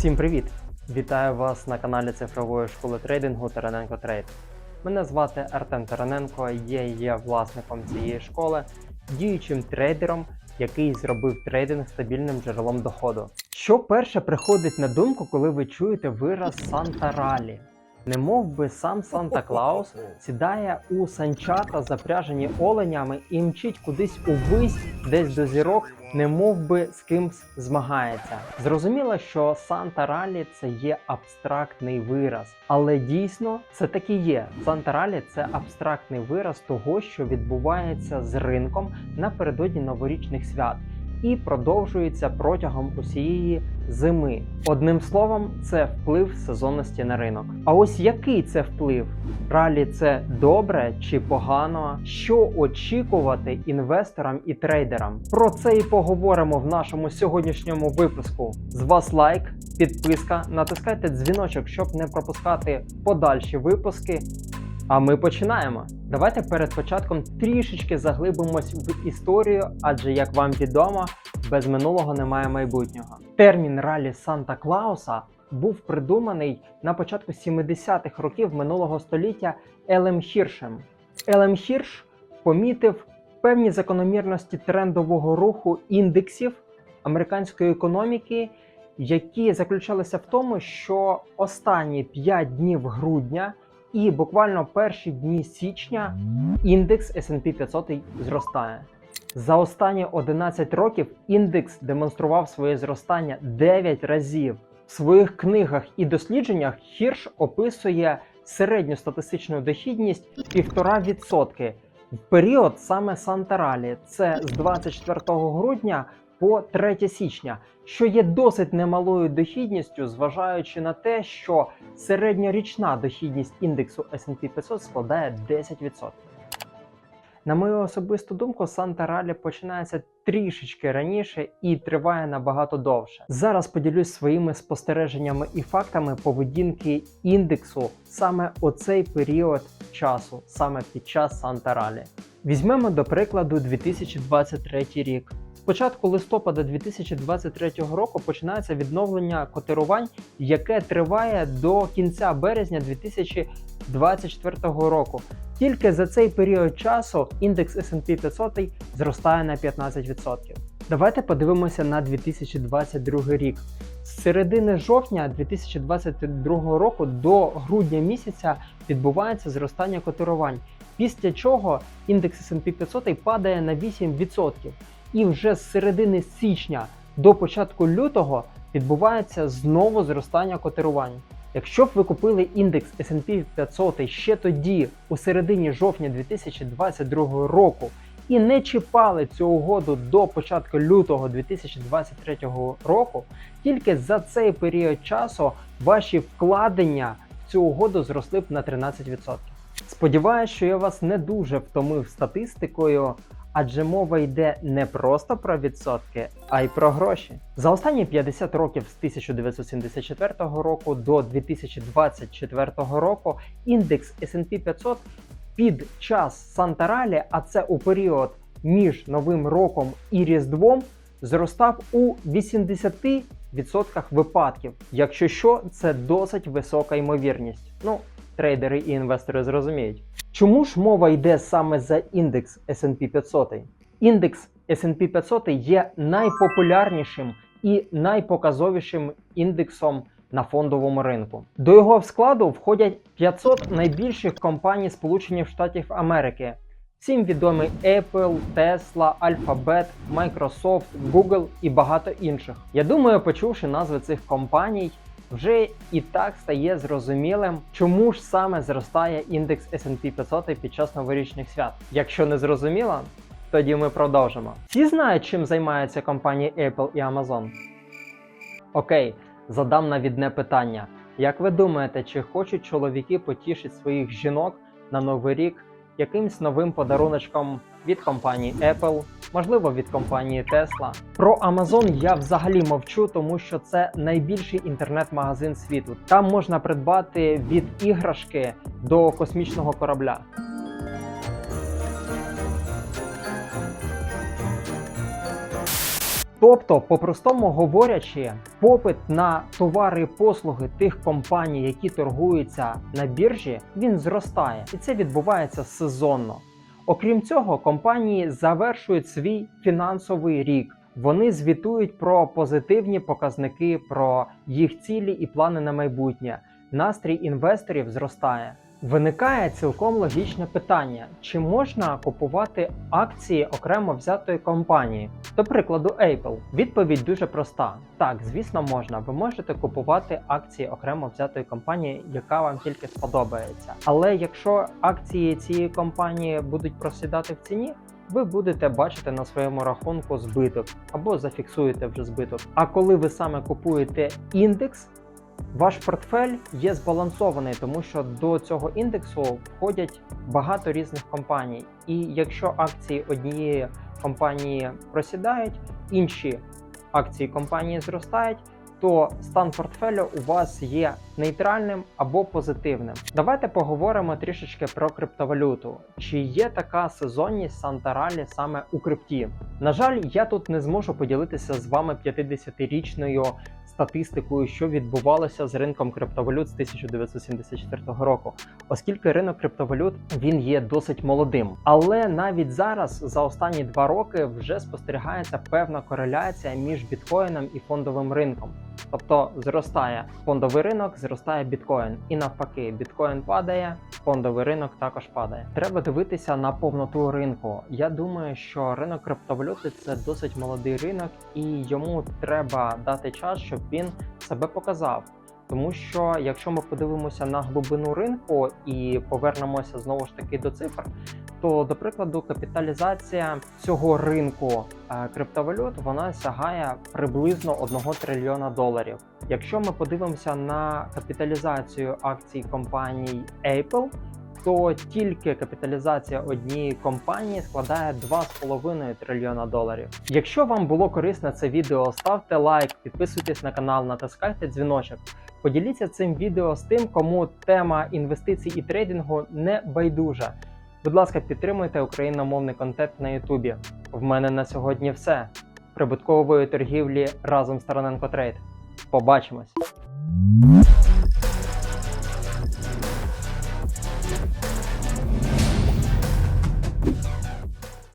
Всім привіт! Вітаю вас на каналі цифрової школи трейдингу Тараненко Трейд. Мене звати Артем Тараненко, я є власником цієї школи, діючим трейдером, який зробив трейдинг стабільним джерелом доходу. Що перше приходить на думку, коли ви чуєте вираз Санта Ралі? Не мов би сам Санта Клаус сідає у санчата, запряжені оленями, і мчить кудись увись, десь до зірок, не мов би з кимсь змагається. Зрозуміло, що Санта Ралі це є абстрактний вираз, але дійсно це таки є. Санта Ралі це абстрактний вираз того, що відбувається з ринком напередодні новорічних свят. І продовжується протягом усієї зими. Одним словом, це вплив сезонності на ринок. А ось який це вплив? Ралі це добре чи погано? Що очікувати інвесторам і трейдерам? Про це і поговоримо в нашому сьогоднішньому випуску. З вас лайк, підписка, натискайте дзвіночок, щоб не пропускати подальші випуски. А ми починаємо. Давайте перед початком трішечки заглибимось в історію, адже як вам відомо, без минулого немає майбутнього. Термін ралі Санта Клауса був придуманий на початку 70-х років минулого століття Елем Хіршем. Елем Хірш помітив певні закономірності трендового руху індексів американської економіки, які заключалися в тому, що останні 5 днів грудня і буквально перші дні січня індекс S&P 500 зростає. За останні 11 років індекс демонстрував своє зростання 9 разів. В своїх книгах і дослідженнях Хірш описує середню статистичну дохідність 1,5% в період саме Санта-Ралі. Це з 24 грудня по 3 січня, що є досить немалою дохідністю, зважаючи на те, що середньорічна дохідність індексу S&P 500 складає 10%. На мою особисту думку, Санта Ралі починається трішечки раніше і триває набагато довше. Зараз поділюсь своїми спостереженнями і фактами поведінки індексу саме у цей період часу, саме під час Санта Ралі. Візьмемо до прикладу 2023 рік. Початку листопада 2023 року починається відновлення котирувань, яке триває до кінця березня 2024 року. Тільки за цей період часу індекс S&P 500 зростає на 15%. Давайте подивимося на 2022 рік. З середини жовтня 2022 року до грудня місяця відбувається зростання котирувань, після чого індекс S&P 500 падає на 8%. І вже з середини січня до початку лютого відбувається знову зростання котирувань. Якщо б ви купили індекс S&P 500 ще тоді, у середині жовтня 2022 року, і не чіпали цю угоду до початку лютого 2023 року, тільки за цей період часу ваші вкладення в цю угоду зросли б на 13%. Сподіваюсь, що я вас не дуже втомив статистикою, адже мова йде не просто про відсотки, а й про гроші. За останні 50 років з 1974 року до 2024 року індекс S&P 500 під час Санта-Ралі, а це у період між Новим роком і Різдвом, зростав у 80% випадків. Якщо що, це досить висока ймовірність. Ну, трейдери і інвестори зрозуміють. Чому ж мова йде саме за індекс S&P 500? Індекс S&P 500 є найпопулярнішим і найпоказовішим індексом на фондовому ринку. До його складу входять 500 найбільших компаній Сполучених Штатів Америки. Всім відомі Apple, Tesla, Alphabet, Microsoft, Google і багато інших. Я думаю, почувши назви цих компаній, вже і так стає зрозумілим, чому ж саме зростає індекс S&P 500 під час новорічних свят. Якщо не зрозуміло, тоді ми продовжимо. Всі знають, чим займаються компанії Apple і Amazon? Окей, задам навідне питання. Як ви думаєте, чи хочуть чоловіки потішити своїх жінок на новий рік якимсь новим подаруночком від компанії Apple, можливо, від компанії Tesla. Про Amazon я взагалі мовчу, тому що це найбільший інтернет-магазин світу. Там можна придбати від іграшки до космічного корабля. Тобто, по-простому говорячи, попит на товари і послуги тих компаній, які торгуються на біржі, він зростає, і це відбувається сезонно. Окрім цього, компанії завершують свій фінансовий рік. Вони звітують про позитивні показники, про їх цілі і плани на майбутнє. Настрій інвесторів зростає. Виникає цілком логічне питання: чи можна купувати акції окремо взятої компанії? До прикладу, Apple. Відповідь дуже проста: так, звісно, можна. Ви можете купувати акції окремо взятої компанії, яка вам тільки сподобається. Але якщо акції цієї компанії будуть просідати в ціні, ви будете бачити на своєму рахунку збиток або зафіксуєте вже збиток. А коли ви саме купуєте індекс, ваш портфель є збалансований, тому що до цього індексу входять багато різних компаній. І якщо акції однієї компанії просідають, інші акції компанії зростають. То стан портфелю у вас є нейтральним або позитивним. Давайте поговоримо трішечки про криптовалюту. Чи є така сезонність Санта-Ралі саме у крипті? На жаль, я тут не зможу поділитися з вами 50-річною статистикою, що відбувалося з ринком криптовалют з 1974 року, оскільки ринок криптовалют він є досить молодим. Але навіть зараз, за останні два роки, вже спостерігається певна кореляція між біткоїном і фондовим ринком. Тобто зростає фондовий ринок, зростає біткоін, і навпаки, біткоін падає, фондовий ринок також падає. Треба дивитися на повноту ринку. Я думаю, що ринок криптовалюти це досить молодий ринок, і йому треба дати час, щоб він себе показав. Тому що якщо ми подивимося на глибину ринку і повернемося знову ж таки до цифр, то до прикладу капіталізація цього ринку е, криптовалют вона сягає приблизно 1 трильйона доларів. Якщо ми подивимося на капіталізацію акцій компаній Apple, то тільки капіталізація однієї компанії складає 2,5 трильйона доларів. Якщо вам було корисне це відео, ставте лайк, підписуйтесь на канал, натискайте дзвіночок. Поділіться цим відео з тим, кому тема інвестицій і трейдингу не байдужа. Будь ласка, підтримуйте україномовний контент на Ютубі. В мене на сьогодні все. Прибуткової торгівлі разом з Тараненко Трейд. Побачимось!